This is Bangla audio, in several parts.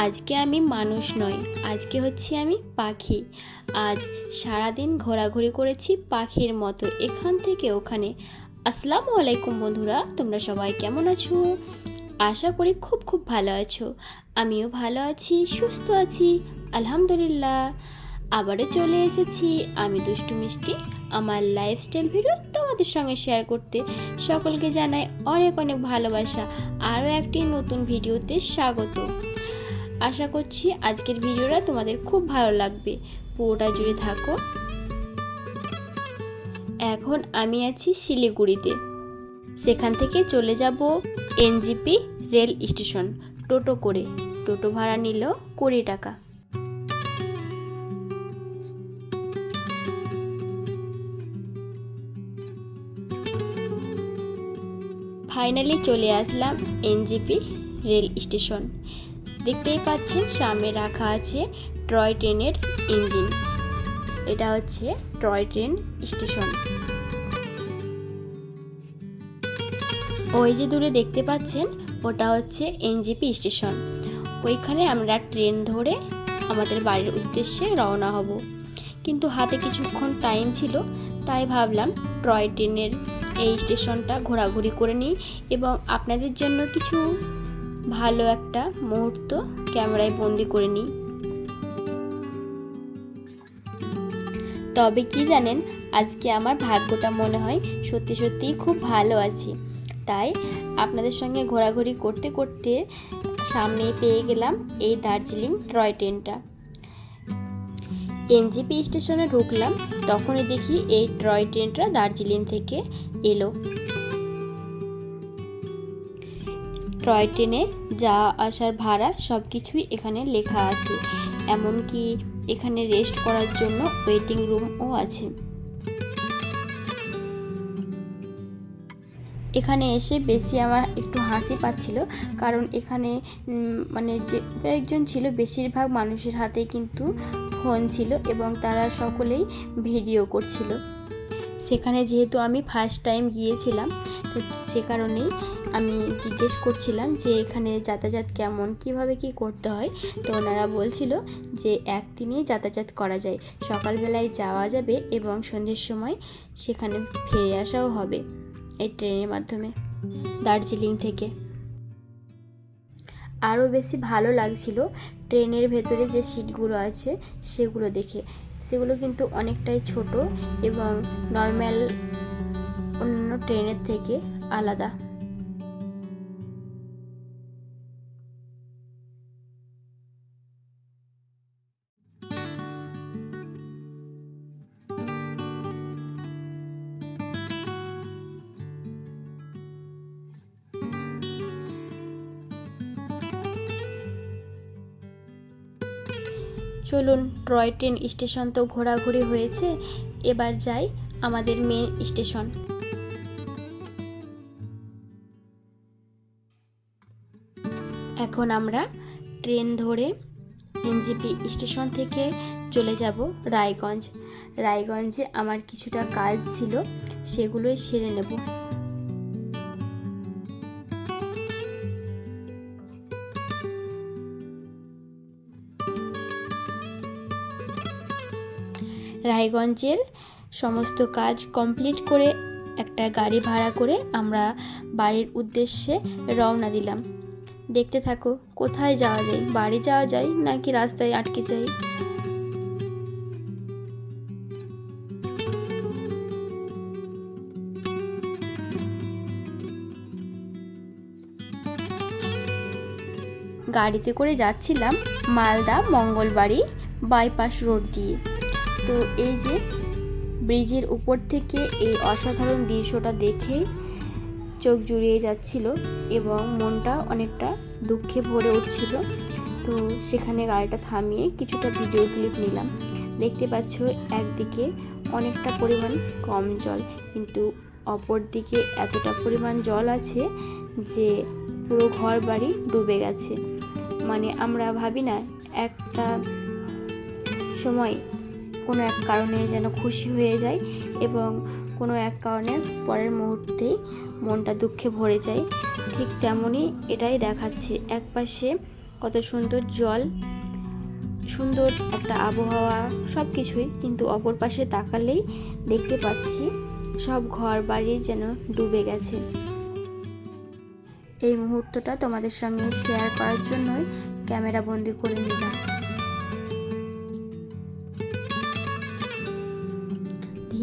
আজকে আমি মানুষ নই, আজকে হচ্ছি আমি পাখি। আজ সারাদিন ঘোরাঘুরি করেছি পাখির মতো এখান থেকে ওখানে। আসসালামু আলাইকুম বন্ধুরা, তোমরা সবাই কেমন আছো? আশা করি খুব খুব ভালো আছো। আমিও ভালো আছি, সুস্থ আছি, আলহামদুলিল্লাহ। আবারও চলে এসেছি আমি দুষ্টু মিষ্টি। আমার লাইফস্টাইল ভিডিও তোমাদের সঙ্গে শেয়ার করতে সকলকে জানাই অনেক অনেক ভালোবাসা। আরও একটি নতুন ভিডিওতে স্বাগত। আশা করছি আজকের ভিডিওটা তোমাদের খুব ভালো লাগবে। পুরোটা জুড়ে থাকো। এখন আমি আছি শিলিগুড়িতে। সেখান থেকে চলে যাব এনজিপি রেল স্টেশন। টোটো করে। টোটো ভাড়া নিল কুড়ি টাকা। ফাইনালি চলে আসলাম এনজিপি রেল স্টেশন। দেখতেই পাচ্ছেন সামনে রাখা আছে টয় ট্রেনের ইঞ্জিন। এটা হচ্ছে টয় ট্রেন স্টেশন। ওই যে দূরে দেখতে পাচ্ছেন, ওটা হচ্ছে এনজিপি স্টেশন। ওইখানে আমরা ট্রেন ধরে আমাদের বাড়ির উদ্দেশ্যে রওনা হব। কিন্তু হাতে কিছুক্ষণ টাইম ছিল, তাই ভাবলাম টয় ট্রেনের এই স্টেশনটা ঘোরাঘুরি করে নিই এবং আপনাদের জন্য কিছু ভালো একটা মুহূর্ত ক্যামেরায় বন্দি করে নিই। তবে কি জানেন, আজকে আমার ভাগ্যটা মনে হয় সত্যি সত্যিই খুব ভালো আছি। তাই আপনাদের সঙ্গে ঘোরাঘুরি করতে করতে সামনেই পেয়ে গেলাম এই দার্জিলিং টয় ট্রেনটা। এনজিপি স্টেশনে ঢুকলাম, তখনই দেখি এই টয় ট্রেনটা দার্জিলিং থেকে এলো। টয় ট্রেনে যাওয়া আসার ভাড়া সব কিছুই এখানে লেখা আছে। এমনকি এখানে রেস্ট করার জন্য ওয়েটিং রুমও আছে। এখানে এসে বেশি আমার একটু হাসি পাচ্ছিল, কারণ এখানে মানে যে কয়েকজন ছিল, বেশিরভাগ মানুষের হাতে কিন্তু ফোন ছিল এবং তারা সকলেই ভিডিও করছিল। সেখানে যেহেতু আমি ফার্স্ট টাইম গিয়েছিলাম, তো সে কারণেই আমি জিজ্ঞেস করছিলাম যে এখানে যাতায়াত কেমন, কীভাবে কি করতে হয়? তো ওনারা বলছিল যে একদিনেই যাতায়াত করা যায়। সকালবেলায় যাওয়া যাবে এবং সন্ধ্যের সময় সেখানে ফিরে আসাও হবে এই ট্রেনের মাধ্যমে দার্জিলিং থেকে। আরও বেশি ভালো লাগছিল ট্রেনের ভেতরে যে সিটগুলো আছে সেগুলো দেখে। সেগুলো কিন্তু অনেকটাই ছোট এবং নর্মাল অন্যান্য ট্রেনের থেকে আলাদা। চলুন টয় ট্রেন স্টেশন তো ঘোরাঘুরি হয়েছে, এবার যাই আমাদের মেন স্টেশন। এখন আমরা ট্রেন ধরে এনজিপি স্টেশন থেকে চলে যাব রায়গঞ্জ। রায়গঞ্জে আমার কিছুটা কাজ ছিল, সেগুলোই সেরে নেব। রায়গঞ্জের সমস্ত কাজ কমপ্লিট করে একটা গাড়ি ভাড়া করে আমরা বাড়ির উদ্দেশ্যে রওনা দিলাম। দেখতে থাকো, কোথায় যাওয়া যায়? বাড়ি যাওয়া যায় নাকি রাস্তায় আটকে যাই গাড়িতে করে যাচ্ছিলাম মালদা মঙ্গলবাড়ি বাইপাস রোড দিয়ে। তো এই যে ব্রিজের উপর থেকে এই অসাধারণ দৃশ্যটা দেখে চোখ জুড়িয়ে যাচ্ছিল এবং মনটা অনেকটা দুঃখে ভরে উঠছিল। তো সেখানে গাড়িটা থামিয়ে কিছুটা ভিডিও ক্লিপ নিলাম। দেখতে পাচ্ছ একদিকে অনেকটা পরিমাণ কম জল, কিন্তু অপর দিকে এতটা পরিমাণ জল আছে যে পুরো ঘর বাড়ি ডুবে গেছে। মানে আমরা ভাবি না, একটা সময় কোনো এক কারণে যেন খুশি হয়ে যায় এবং কোনো এক কারণে পরের মুহূর্তেই মনটা দুঃখে ভরে যায়। ঠিক তেমনই এটাই দেখাচ্ছে এক পাশে কত সুন্দর জল, সুন্দর একটা আবহাওয়া সব কিছুই কিন্তু অপর পাশে তাকালেই দেখতে পাচ্ছি সব ঘর বাড়ি যেন ডুবে গেছে। এই মুহূর্তটা তোমাদের সঙ্গে শেয়ার করার জন্যই ক্যামেরা বন্দি করে নিলাম।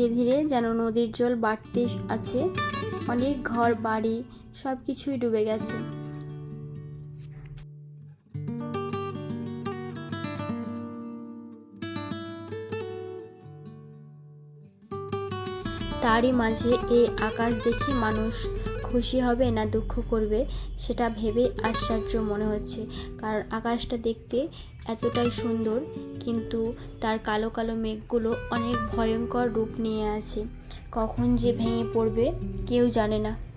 ধীরে ধীরে যেন নদীর জল বাড়তে আছে। অনেক ঘর, বাড়ি সব কিছুই ডুবে গেছে। তারই মাঝে এই আকাশ দেখি মানুষ খুশি হবে না দুঃখ করবে, সেটা ভেবে আশ্চর্য মনে হচ্ছে। কারণ আকাশটা দেখতে এতটাই সুন্দর, কিন্তু তার কালো কালো মেঘগুলো অনেক ভয়ঙ্কর রূপ নিয়ে আছে কখন যে ভেঙে পড়বে, কেউ জানে না।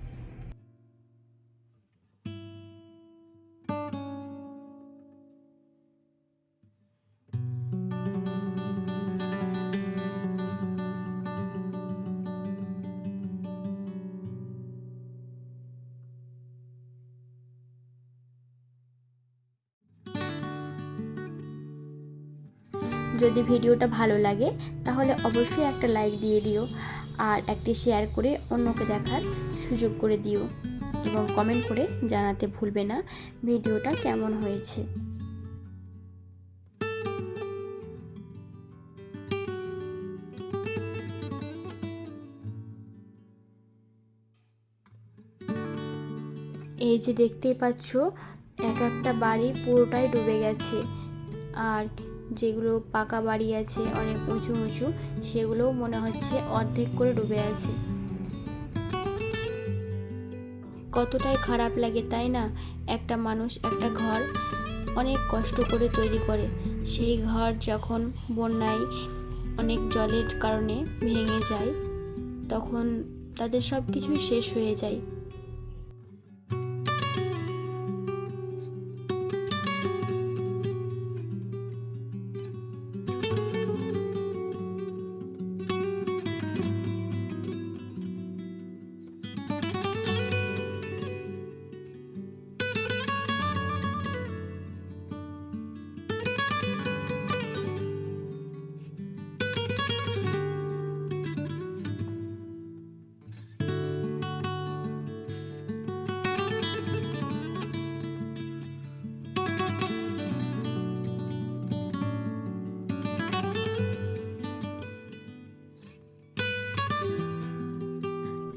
যদি ভিডিওটা ভালো লাগে, তাহলে অবশ্যই একটা লাইক দিয়ে দিও আর একটি শেয়ার করে অন্যকে দেখার সুযোগ করে দিও এবং কমেন্ট করে জানাতে ভুলবে না ভিডিওটা কেমন হয়েছে। এই যে দেখতেই পাচ্ছ, এক একটা বাড়ি পুরোটাই ডুবে গেছে। আর যেগুলো পাকা বাড়ি আছে, অনেক উঁচু উঁচু, সেগুলোও মনে হচ্ছে অর্ধেক করে ডুবে আছে। কতটাই খারাপ লাগে তাই না? একটা মানুষ একটা ঘর অনেক কষ্ট করে তৈরি করে। সেই ঘর যখন বন্যায় অনেক জলের কারণে ভেঙে যায়, তখন তাদের সব কিছুই শেষ হয়ে যায়।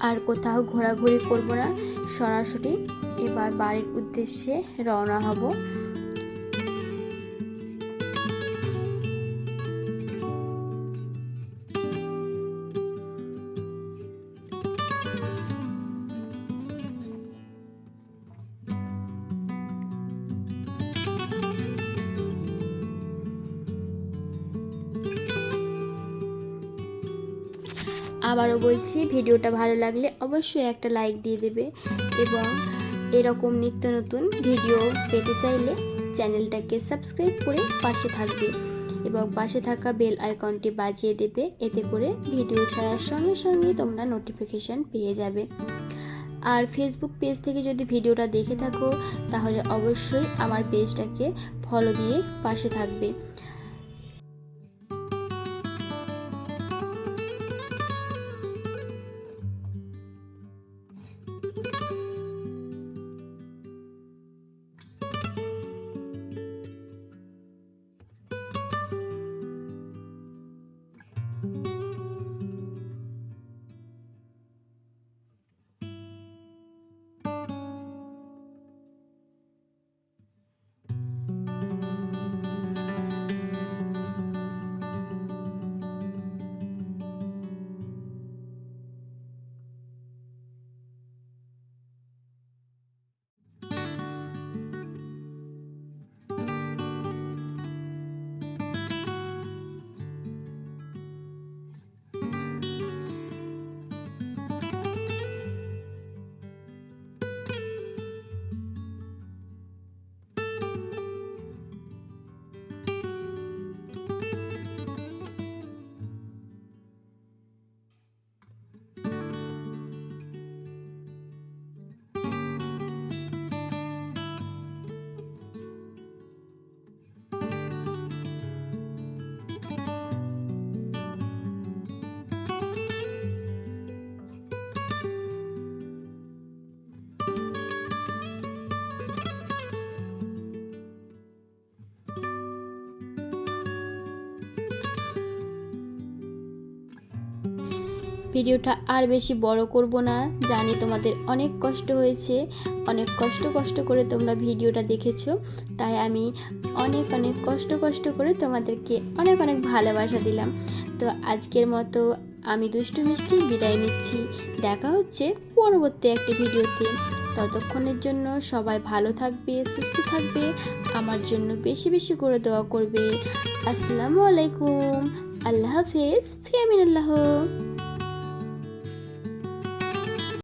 আর কোথাও ঘোরাঘুরি করব না। সরাসরি এবার বাড়ির উদ্দেশ্যে রওনা হব। আবারও বলছি, ভিডিওটা ভালো লাগলে অবশ্যই একটা লাইক দিয়ে দেবে এবং এরকম নিত্য নতুন ভিডিও পেতে চাইলে চ্যানেলটাকে সাবস্ক্রাইব করে পাশে থাকবে এবং পাশে থাকা বেল আইকনটি বাজিয়ে দেবে, এতে করে ভিডিও ছাড়ার সঙ্গে সঙ্গেই তোমরা নোটিফিকেশান পেয়ে যাবে। আর ফেসবুক পেজ থেকে যদি ভিডিওটা দেখে থাকো, তাহলে অবশ্যই আমার পেজটাকে ফলো দিয়ে পাশে থাকবে। ভিডিওটা আর বেশি বড় করব না। জানি তোমাদের অনেক কষ্ট হয়েছে, অনেক কষ্ট কষ্ট করে তোমরা ভিডিওটা দেখেছ। তাই আমি অনেক অনেক কষ্ট কষ্ট করে তোমাদেরকে অনেক অনেক ভালোবাসা দিলাম। তো আজকের মতো আমি দুষ্টু মিষ্টি বিদায় নিচ্ছি। দেখা হচ্ছে পরবর্তী একটি ভিডিওতে। ততক্ষণের জন্য সবাই ভালো থাকবে, সুস্থ থাকবে, আমার জন্য বেশি বেশি করে দোয়া করবে। আসসালামু আলাইকুম। আল্লাহ হাফেজ। ফিয়ামিন আল্লাহ।